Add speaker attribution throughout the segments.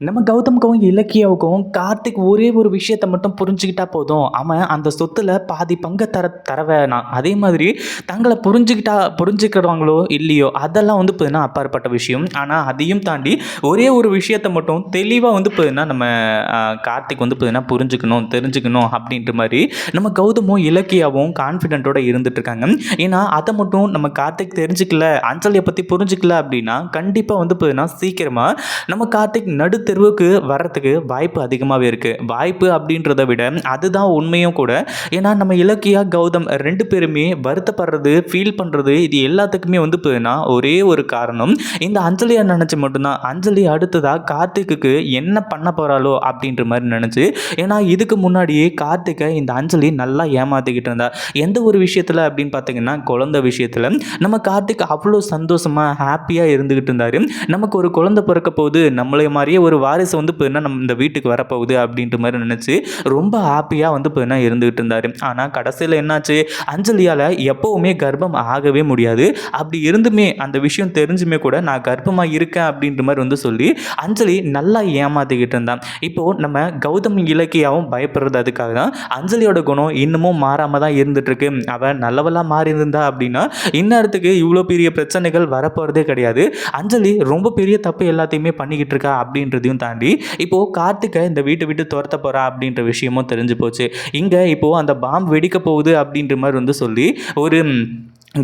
Speaker 1: நம்ம கௌதம்க்கும், இலக்கியாவுக்கும் கார்த்திக் ஒரே ஒரு விஷயத்த மட்டும் புரிஞ்சுக்கிட்டா போதும். அவன் அந்த சொத்தில் பாதி பங்கை தர தர வேணாம். அதே மாதிரி தங்களை புரிஞ்சுக்கிட்டா புரிஞ்சுக்கிறாங்களோ இல்லையோ, அதெல்லாம் வந்து பார்த்தீங்கன்னா அப்பாற்பட்ட விஷயம். ஆனால் அதையும் தாண்டி ஒரே ஒரு விஷயத்த மட்டும் தெளிவாக வந்து பார்த்தீங்கன்னா நம்ம கார்த்திக் வந்து பார்த்தீங்கன்னா புரிஞ்சுக்கணும், தெரிஞ்சுக்கணும் அப்படின்ற மாதிரி நம்ம கௌதமும், இலக்கியாவும் கான்ஃபிடென்ட்டோட இருந்துட்டு இருக்காங்க. ஏன்னா அதை மட்டும் நம்ம கார்த்திக் தெரிஞ்சுக்கல, அஞ்சலியை பற்றி புரிஞ்சுக்கல அப்படின்னா, கண்டிப்பாக வந்து பார்த்தீங்கன்னா சீக்கிரமாக நம்ம கார்த்திக் நடு தெருவுக்கு வர்றதுக்கு வாய்ப்பு அதிகமாகவே இருக்குது வாய்ப்பு அப்படின்றத விட அதுதான் உண்மையும் கூட. ஏன்னா நம்ம இலக்கியா, கௌதம் ரெண்டு பேருமே வருத்தப்படுறது, ஃபீல் பண்ணுறது இது எல்லாத்துக்குமே வந்து போதுன்னா ஒரே ஒரு காரணம். இந்த அஞ்சலிய நினச்சி மட்டும்தான் அஞ்சலி அடுத்ததாக கார்த்திக்கு என்ன பண்ண போகிறாளோ அப்படின்ற மாதிரி நினச்சி ஏன்னா இதுக்கு முன்னாடியே கார்த்திகை இந்த அஞ்சலி நல்லா ஏமாத்திக்கிட்டு இருந்தா. எந்த ஒரு விஷயத்தில் அப்படின்னு பார்த்தீங்கன்னா, குழந்தை விஷயத்தில் நம்ம கார்த்திக் அவ்வளோ சந்தோஷமாக ஹாப்பியாக இருந்துக்கிட்டு இருந்தார் நமக்கு ஒரு குழந்தை பிறக்க போது நம்மள மாதிரியே ஒரு வாரிசு வந்து இப்போ என்ன நம்ம இந்த வீட்டுக்கு வரப்போகுது அப்படின்ற மாதிரி நினச்சி ரொம்ப ஹாப்பியாக வந்து இப்போ என்ன இருந்துகிட்டு இருந்தார் ஆனால் கடைசியில் என்னாச்சு, அஞ்சலியால் எப்போவுமே கர்ப்பம் ஆகவே முடியாது. அப்படி இருந்துமே அந்த விஷயம் தெரிஞ்சுமே கூட நான் கர்ப்பமாக இருக்கேன் அப்படின்ற மாதிரி வந்து சொல்லி அஞ்சலி நல்லா ஏமாத்திக்கிட்டு இருந்தான் இப்போது நம்ம கௌதம், இலக்கியாவும் பயப்படுறது அதுக்காக தான். அஞ்சலியோட குணம் இன்னமும் மாறாமல் தான் இருந்துட்டு அவன் நல்லவெல்லாம் மாறி மாறியிருந்தா அப்படின்னா, இந்நேரத்துக்கு இவ்வளோ பெரிய பிரச்சனைகள் வரப்போகிறதே கிடையாது. அஞ்சலி ரொம்ப பெரிய தப்பு எல்லாத்தையுமே பண்ணிக்கிட்டு இருக்கா அப்படின்றதையும் தாண்டி, இப்போது கார்த்திகை இந்த வீட்டை விட்டு துரத்த போகிறா அப்படின்ற விஷயமும் தெரிஞ்சு போச்சு. இங்கே இப்போது அந்த பாம்பு வெடிக்க போகுது அப்படின்ற மாதிரி வந்து சொல்லி ஒரு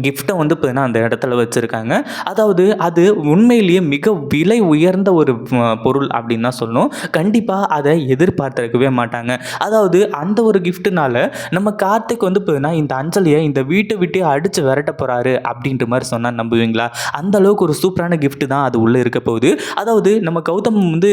Speaker 1: கிஃப்ட்டை வந்து பார்த்தீங்கன்னா அந்த இடத்துல வச்சுருக்காங்க அதாவது அது உண்மையிலேயே மிக விலை உயர்ந்த ஒரு பொருள் அப்படின்னு தான் சொல்லணும். கண்டிப்பாக அதை எதிர்பார்த்திருக்கவே மாட்டாங்க. அதாவது அந்த ஒரு கிஃப்ட்டுனால நம்ம கார்த்திக் வந்து பார்த்தீங்கன்னா இந்த அஞ்சலியை இந்த வீட்டை விட்டே அடித்து விரட்ட போகிறாரு அப்படின்ற மாதிரி சொன்னால் நம்புவீங்களா? அந்த அளவுக்கு ஒரு சூப்பரான கிஃப்ட் தான் அது உள்ளே இருக்க போகுது. அதாவது நம்ம கௌதம் வந்து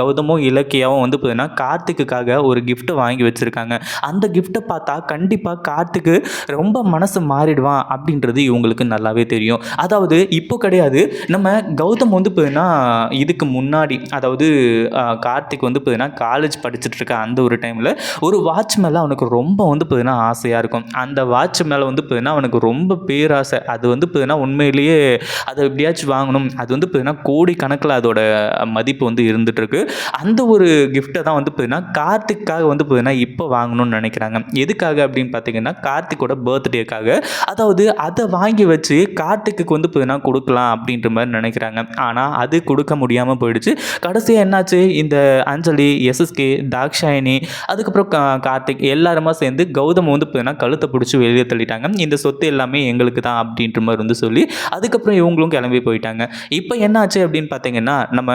Speaker 1: கௌதமோ கௌதமும், இலக்கியாவும் வந்து பார்த்தீங்கன்னா கார்த்திக்குக்காக ஒரு கிஃப்ட்டை வாங்கி வச்சுருக்காங்க அந்த கிஃப்ட்டை பார்த்தா கண்டிப்பாக கார்த்திக்கு ரொம்ப மனசு மாறிடுவான் அப்படின்றது இவங்களுக்கு நல்லாவே தெரியும். அதாவது இப்போ கிடையாது. நம்ம கௌதம் வந்து பார்த்தீங்கன்னா இதுக்கு முன்னாடி அதாவது கார்த்திக் வந்து பார்த்தீங்கன்னா காலேஜ் படிச்சுட்டு இருக்க அந்த ஒரு டைமில் ஒரு வாட்ச் மேலே அவனுக்கு ரொம்ப வந்து பார்த்தீங்கன்னா ஆசையாக இருக்கும். அந்த வாட்ச் மேலே வந்து பார்த்தீங்கன்னா அவனுக்கு ரொம்ப பேராசை. அது வந்து பார்த்தீங்கன்னா உண்மையிலேயே அதை எப்படியாச்சும் வாங்கணும். அது வந்து பார்த்தீங்கன்னா கணக்கில் அதோட மதிப்பு வந்து இருந்துட்டு இருக்கு. அந்த ஒரு கிஃப்ட்டை தான் வந்து பார்த்தீங்கன்னா கார்த்திக்காக வந்து பார்த்தீங்கன்னா இப்போ வாங்கணும்னு நினைக்கிறாங்க எதுக்காக அப்படின்னு பார்த்தீங்கன்னா, கார்த்திக்கோட பர்த்டேக்காக. அதாவது அதை வாங்கி வச்சு காட்டுக்கு வந்து பார்த்தீங்கன்னா கொடுக்கலாம் அப்படின்ற மாதிரி நினைக்கிறாங்க ஆனால் அது கொடுக்க முடியாமல் போயிடுச்சு. கடைசியாக என்னாச்சு, இந்த அஞ்சலி, எஸ்.எஸ்.கே, தாக்ஷாயணி அதுக்கப்புறம் கா கார்த்திக் எல்லாருமா சேர்ந்து கௌதம் வந்து பார்த்தீங்கன்னா கழுத்தை பிடிச்சி வெளியே தள்ளிட்டாங்க. இந்த சொத்து எல்லாமே எங்களுக்கு தான் அப்படின்ற மாதிரி வந்து சொல்லி, அதுக்கப்புறம் இவங்களும் கிளம்பி போயிட்டாங்க. இப்போ என்னாச்சு அப்படின்னு பார்த்தீங்கன்னா, நம்ம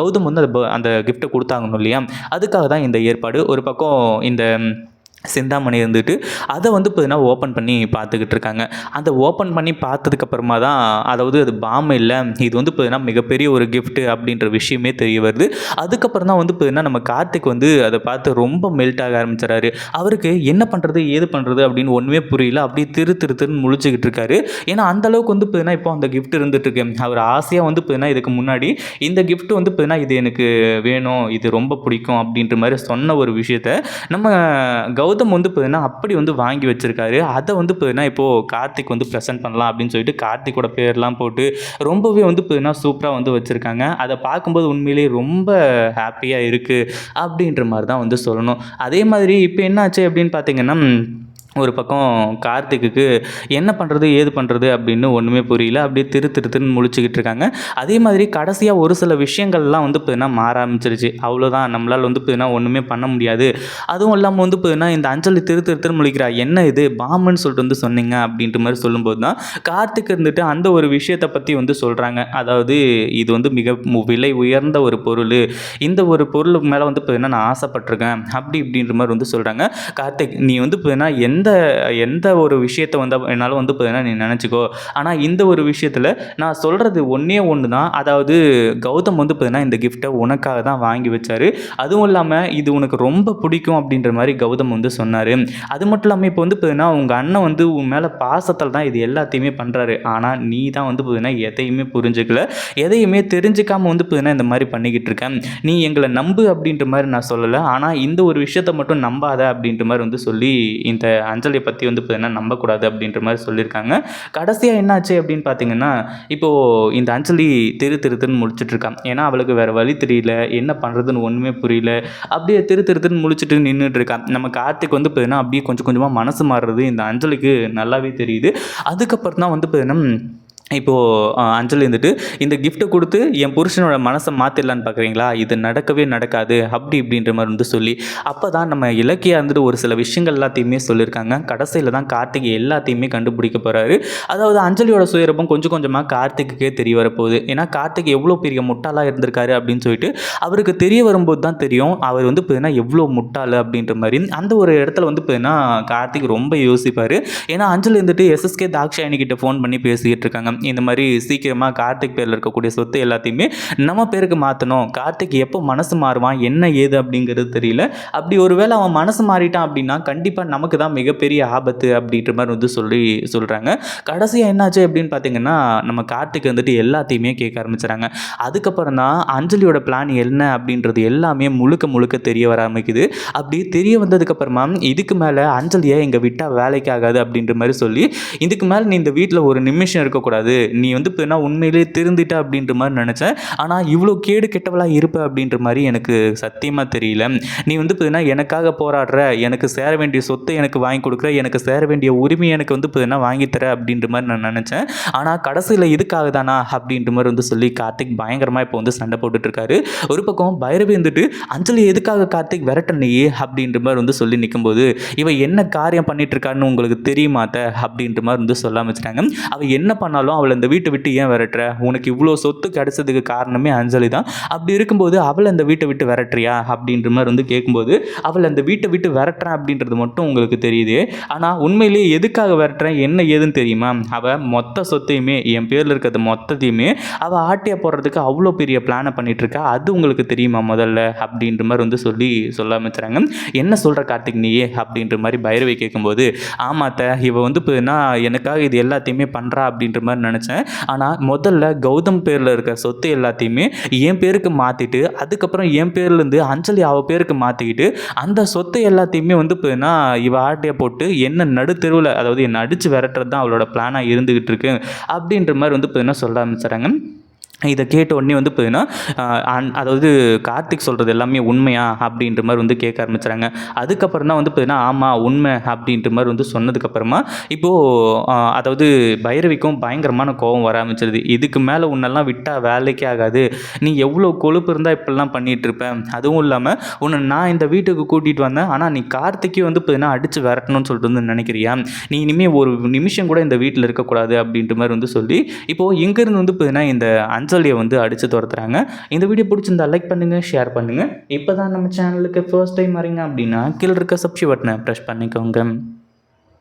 Speaker 1: கௌதம் வந்து அந்த கிஃப்ட்டை அந்த இல்லையா? அதுக்காக தான் இந்த ஏற்பாடு. ஒரு பக்கம் இந்த சிந்தாமணி இருந்துட்டு, அதை வந்து பார்த்தீங்கன்னா ஓப்பன் பண்ணி பார்த்துக்கிட்டு இருக்காங்க. அந்த ஓப்பன் பண்ணி பார்த்ததுக்கப்புறமா தான் அதாவது அது பாம் இல்லை இது வந்து பார்த்தீங்கன்னா மிகப்பெரிய ஒரு கிஃப்ட்டு அப்படின்ற விஷயமே தெரிய வருது. அதுக்கப்புறம் தான் வந்து பார்த்தீங்கன்னா நம்ம கார்த்திக் வந்து அதை பார்த்து ரொம்ப மெல்ட் ஆக ஆரம்பிச்சிடறாரு அவருக்கு என்ன பண்ணுறது ஏது பண்ணுறது அப்படின்னு ஒன்றுமே புரியல. அப்படியே திரு திரு திருன்னு முழிச்சுக்கிட்டு இருக்காரு. ஏன்னா அந்த அளவுக்கு வந்து பார்த்தீங்கன்னா இப்போ அந்த கிஃப்ட் இருந்துட்டுருக்கு அவர் ஆசையாக வந்து பார்த்தீங்கன்னா இதுக்கு முன்னாடி இந்த கிஃப்ட் வந்து பார்த்தீங்கன்னா இது எனக்கு வேணும். இது ரொம்ப பிடிக்கும் அப்படின்ற மாதிரி சொன்ன ஒரு விஷயத்த நம்ம கௌதம் வந்து பார்த்தீங்கன்னா அப்படி வந்து வாங்கி வச்சிருக்காரு. அதை வந்து பார்த்தீங்கன்னா இப்போது கார்த்திக் வந்து ப்ரெசென்ட் பண்ணலாம் அப்படின்னு சொல்லிட்டு கார்த்திக்கோட பேர்லாம் போட்டு ரொம்பவே வந்து பார்த்தீங்கன்னா சூப்பராக வந்து வச்சுருக்காங்க அதை பார்க்கும்போது உண்மையிலேயே ரொம்ப ஹாப்பியாக இருக்குது அப்படின்ற மாதிரி தான் வந்து சொல்லணும். அதே மாதிரி இப்போ என்னாச்சு அப்படின்னு பார்த்தீங்கன்னா, ஒரு பக்கம் கார்த்திக்குக்கு என்ன பண்ணுறது ஏது பண்ணுறது அப்படின்னு ஒன்றுமே புரியல. அப்படியே திரு திரு திருன்னு முழிச்சுக்கிட்டு இருக்காங்க. அதே மாதிரி கடைசியாக ஒரு சில விஷயங்கள்லாம் வந்து பார்த்தீங்கன்னா மாற ஆரம்பிச்சிருச்சு அவ்வளோதான் நம்மளால் வந்து பார்த்தீங்கன்னா ஒன்றுமே பண்ண முடியாது. அதுவும் இல்லாமல் வந்து பார்த்தீங்கன்னா இந்த அஞ்சலி திரு திரு திருன்னு முழிக்கிறா. என்ன இது பாம்புன்னு சொல்லிட்டு வந்து சொன்னீங்க அப்படின்ற மாதிரி சொல்லும்போது தான் கார்த்திக் இருந்துட்டு அந்த ஒரு விஷயத்தை பற்றி வந்து சொல்கிறாங்க அதாவது இது வந்து மிக மு விலை உயர்ந்த ஒரு பொருள் இந்த ஒரு பொருளுக்கு மேலே வந்து பார்த்தீங்கன்னா நான் ஆசைப்பட்டிருக்கேன் அப்படி இப்படின்ற மாதிரி வந்து சொல்கிறாங்க கார்த்திக் நீ வந்து பார்த்தீங்கன்னா எந்த எந்த ஒரு விஷயத்தை வந்து என்னால் வந்து பார்த்தீங்கன்னா நீ நினச்சிக்கோ ஆனால் இந்த ஒரு விஷயத்தில் நான் சொல்கிறது ஒன்றே ஒன்று தான். அதாவது கௌதம் வந்து பார்த்தீங்கன்னா இந்த கிஃப்ட்டை உனக்காக தான் வாங்கி வச்சார். அதுவும் இல்லாமல் இது உனக்கு ரொம்ப பிடிக்கும் அப்படின்ற மாதிரி கௌதம் வந்து சொன்னார். அது மட்டும் இல்லாமல் இப்போ வந்து பார்த்தீங்கன்னா உங்கள் அண்ணன் வந்து உன் மேலே பாசத்தில் தான் இது எல்லாத்தையுமே பண்ணுறாரு ஆனால் நீ தான் வந்து பார்த்தீங்கன்னா எதையுமே புரிஞ்சுக்கல. எதையுமே தெரிஞ்சுக்காமல் வந்து பார்த்தீங்கன்னா இந்த மாதிரி பண்ணிக்கிட்டு இருக்கேன் நீ எங்களை நம்பு அப்படின்ற மாதிரி நான் சொல்லலை. ஆனால் இந்த ஒரு விஷயத்த மட்டும் நம்பாத அப்படின்ற மாதிரி வந்து சொல்லி இந்த அஞ்சலியை பற்றி வந்து பார்த்தீங்கன்னா நம்பக்கூடாது அப்படின்ற மாதிரி சொல்லியிருக்காங்க. கடைசியாக என்னாச்சு அப்படின்னு பார்த்தீங்கன்னா இப்போது இந்த அஞ்சலி திரு திருத்துன்னு முழிச்சிட்டு இருக்கான் ஏன்னா அவளுக்கு வேறு வழி தெரியல. என்ன பண்ணுறதுன்னு ஒன்றுமே புரியல. அப்படியே திரு திருத்துன்னு முழிச்சிட்டு நின்றுட்டு இருக்கான் நம்ம கார்த்திக் வந்து பார்த்தீங்கன்னா அப்படியே கொஞ்சம் கொஞ்சமாக மனசு மாறுறது இந்த அஞ்சலிக்கு நல்லாவே தெரியுது. அதுக்கப்புறம் தான் வந்து பார்த்தீங்கன்னா இப்போது அஞ்சலி வந்துட்டு இந்த கிஃப்ட்டை கொடுத்து என் புருஷனோட மனசை மாற்றிடலான்னு பார்க்குறீங்களா இது நடக்கவே நடக்காது அப்படி இப்படின்ற மாதிரி வந்து சொல்லி அப்போ தான் நம்ம இலக்கியா இருந்துட்டு ஒரு சில விஷயங்கள் எல்லாத்தையுமே சொல்லியிருக்காங்க. கடைசியில் தான் கார்த்திக் எல்லாத்தையுமே கண்டுபிடிக்க போகிறாரு அதாவது அஞ்சலியோட சுயரூபம் கொஞ்சம் கொஞ்சமாக கார்த்திக்குக்கே தெரிய வரப்போகுது. ஏன்னா கார்த்திக் எவ்வளோ பெரிய முட்டாளாக இருந்திருக்காரு அப்படின்னு சொல்லிட்டு அவருக்கு தெரிய வரும்போது தான் தெரியும் அவர் வந்து பார்த்தீங்கன்னா எவ்வளோ முட்டாள் அப்படின்ற மாதிரி. அந்த ஒரு இடத்துல வந்து பார்த்தீங்கன்னா கார்த்திக் ரொம்ப யோசிப்பார். ஏன்னா அஞ்சலி வந்துட்டு எஸ்எஸ்கே தாக்ஷாயணி கிட்ட ஃபோன் பண்ணி பேசிக்கிட்டு இருக்காங்க. இந்த மாதிரி சீக்கிரமாக கார்த்திக் பேரில் இருக்கக்கூடிய சொத்து எல்லாத்தையுமே நம்ம பேருக்கு மாற்றணும் கார்த்திக் எப்போ மனசு மாறுவான்? என்ன ஏது அப்படிங்கிறது தெரியல. அப்படி ஒருவேளை அவன் மனசு மாறிட்டான் அப்படின்னா கண்டிப்பாக நமக்கு தான் மிகப்பெரிய ஆபத்து அப்படின்ற மாதிரி வந்து சொல்லி சொல்கிறாங்க கடைசியாக என்னாச்சு அப்படின்னு பார்த்தீங்கன்னா நம்ம கார்த்திக் வந்துட்டு எல்லாத்தையுமே கேட்க ஆரம்பிச்சுறாங்க. அதுக்கப்புறம் தான் அஞ்சலியோட பிளான் என்ன அப்படின்றது எல்லாமே முழுக்க முழுக்க தெரிய வர ஆரம்பிக்குது. அப்படி தெரிய வந்ததுக்கப்புறமா இதுக்கு மேலே அஞ்சலியை எங்கள் விட்டால் வேலைக்கு ஆகாது அப்படின்ற மாதிரி சொல்லி இதுக்கு மேலே நீ இந்த வீட்டில் ஒரு நிமிஷம் இருக்கக்கூடாது. நீ வந்து இப்போ என்ன உண்மையிலேயே திருந்திட்ட? அப்படின்ற மாதிரி நினச்சேன். ஆனால் இவ்வளோ கேடு கெட்டவளாக இருப்ப அப்படின்ற மாதிரி எனக்கு சத்தியமாக தெரியல. நீ வந்து பார்த்தீங்கன்னா எனக்காக போராடுற? எனக்கு சேர வேண்டிய சொத்தை எனக்கு வாங்கி கொடுக்குற? எனக்கு சேர வேண்டிய உரிமை எனக்கு வந்து பார்த்தீங்கன்னா வாங்கித்தர அப்படின்ற மாதிரி நான் நினச்சேன். ஆனால் கடைசியில் இதுக்காக தானா? அப்படின்ற மாதிரி வந்து சொல்லி கார்த்திக் பயங்கரமாக இப்போ வந்து சண்டை போட்டுட்டு இருக்காரு. ஒரு பக்கம் பைரவி வந்துட்டு அஞ்சலி எதுக்காக கார்த்திக் விரட்ட அப்படின்ற மாதிரி வந்து சொல்லி நிற்கும்போது இவன் என்ன காரியம் பண்ணிட்டு இருக்காருன்னு உங்களுக்கு தெரியுமாத்த அப்படின்ற மாதிரி வந்து சொல்ல ஆரம்பிச்சிட்டாங்க. அவள் என்ன பண்ணாலும் அவளை இந்த வீட்டை விட்டு ஏன் விரட்டுற? உனக்கு இவ்வளோ சொத்து கிடைச்சதுக்கு காரணமே அஞ்சலி தான். அப்படி இருக்கும்போது அவளை அந்த வீட்டை விட்டு விரட்டுறியா? அப்படின்ற மாதிரி வந்து கேட்கும்போது அவளை அந்த வீட்டை விட்டு விரட்டுறேன் அப்படின்றது மட்டும் உங்களுக்கு தெரியுது. ஆனால் உண்மையிலேயே எதுக்காக விரட்டுறேன்? என்ன ஏதுன்னு தெரியுமா? அவள் மொத்த சொத்தையுமே என் பேரில் இருக்கிறது மொத்தத்தையுமே அவள் ஆட்டியா போடுறதுக்கு அவ்வளோ பெரிய பிளானை பண்ணிகிட்ருக்கா இருக்கா அது உங்களுக்கு தெரியுமா முதல்ல? அப்படின்ற மாதிரி வந்து சொல்லி சொல்ல ஆரம்பிச்சுறாங்க. என்ன சொல்கிற கார்த்திக் நீயே? அப்படின்ற மாதிரி பைரவை கேட்கும்போது ஆமாத்த இவள் வந்து இப்போ என்ன எனக்காக இது எல்லாத்தையுமே பண்ணுறா அப்படின்ற மாதிரி நினச்சேன். ஆனால் முதல்ல கௌதம் பேரில் இருக்க சொத்து எல்லாத்தையுமே என் பேருக்கு மாற்றிட்டு அதுக்கப்புறம் என் பேர்லேருந்து அஞ்சலி அவள் பேருக்கு மாற்றிக்கிட்டு அந்த சொத்து எல்லாத்தையுமே வந்து இப்போ என்ன இவ ஆட்டையை போட்டு என்ன நடுத்தெருவில் அதாவது என்னை அடித்து விரட்டுறது தான் அவளோட பிளானாக இருந்துக்கிட்டு இருக்கு. அப்படின்ற மாதிரி வந்து இப்போ என்ன சொல்ல ஆரம்பிச்சுறாங்க இதை கேட்ட உடனே வந்து பார்த்தீங்கன்னா அதாவது கார்த்திக் சொல்கிறது எல்லாமே உண்மையா அப்படின்ற மாதிரி வந்து கேட்க ஆரம்பிச்சுறாங்க. அதுக்கப்புறம் தான் வந்து பார்த்தீங்கன்னா ஆமாம் உண்மை அப்படின்ற மாதிரி வந்து சொன்னதுக்கப்புறமா இப்போது அதாவது பைரவிக்கும் பயங்கரமான கோபம் வர ஆரம்பிச்சிருது. இதுக்கு மேலே உன்னெல்லாம் விட்டால் வேலைக்கே ஆகாது. நீ எவ்வளோ கொழுப்பு இருந்தால் இப்படிலாம் பண்ணிகிட்ருப்பேன் அதுவும் இல்லாமல் உன்னை நான் இந்த வீட்டுக்கு கூட்டிகிட்டு வந்தேன். ஆனால் நீ கார்த்திக்கே வந்து பார்த்தீங்கன்னா அடித்து விரட்டணும்னு சொல்லிட்டு வந்து நினைக்கிறியா? நீ இனிமேல் ஒரு நிமிஷம் கூட இந்த வீட்டில் இருக்கக்கூடாது அப்படின்ற மாதிரி வந்து சொல்லி இப்போது இங்கேருந்து வந்து பார்த்தீங்கன்னா இந்த அஞ்சலியை வந்து அடித்து துரத்துறாங்க. இந்த வீடியோ பிடிச்சிருந்தா லைக் பண்ணுங்கள் ஷேர் பண்ணுங்கள் இப்போ தான் நம்ம சேனலுக்கு ஃபர்ஸ்ட் டைம் வரீங்க அப்படின்னா கீழே இருக்க சப்ஸ்கிரைப் பட்டனை ப்ரெஸ் பண்ணிக்கோங்க.